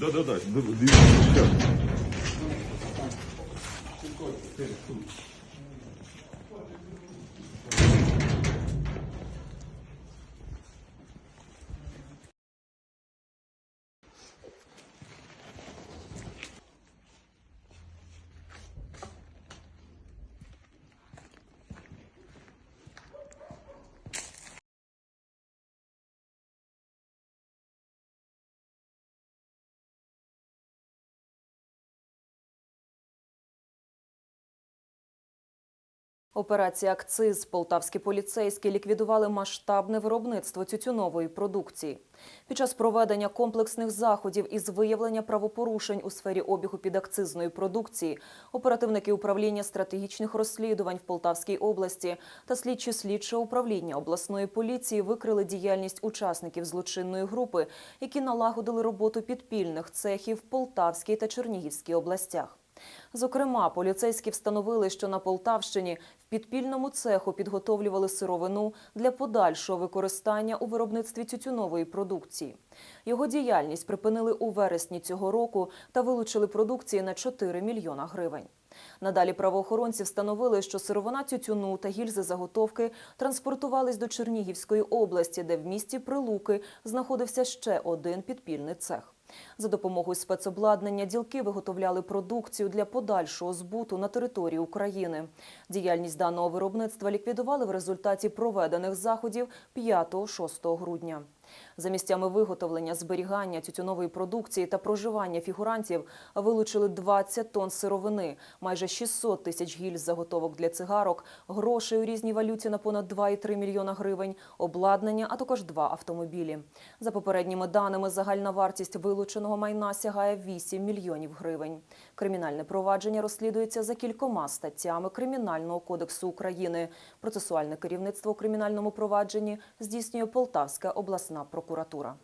Да, да, да. Дивіться, Операція «Акциз» полтавські поліцейські ліквідували масштабне виробництво тютюнової продукції. Під час проведення комплексних заходів із виявлення правопорушень у сфері обігу підакцизної продукції оперативники управління стратегічних розслідувань в Полтавській області та слідчі слідчого управління обласної поліції викрили діяльність учасників злочинної групи, які налагодили роботу підпільних цехів в Полтавській та Чернігівській областях. Зокрема, поліцейські встановили, що на Полтавщині в підпільному цеху підготовлювали сировину для подальшого використання у виробництві тютюнової продукції. Його діяльність припинили у вересні цього року та вилучили продукції на 4 мільйона гривень. Надалі правоохоронці встановили, що сировина тютюну та гільзи заготовки транспортувались до Чернігівської області, де в місті Прилуки знаходився ще один підпільний цех. За допомогою спецобладнання ділки виготовляли продукцію для подальшого збуту на території України. Діяльність даного виробництва ліквідували в результаті проведених заходів 5-6 грудня. За місцями виготовлення, зберігання тютюнової продукції та проживання фігурантів вилучили 20 тонн сировини, майже 600 тисяч гільз заготовок для цигарок, грошей у різній валюті на понад 2,3 мільйона гривень, обладнання, а також два автомобілі. За попередніми даними, загальна вартість вилученого майна сягає 8 мільйонів гривень. Кримінальне провадження розслідується за кількома статтями Кримінального кодексу України. Процесуальне керівництво у кримінальному провадженні здійснює Полтавська обласна прокуратура.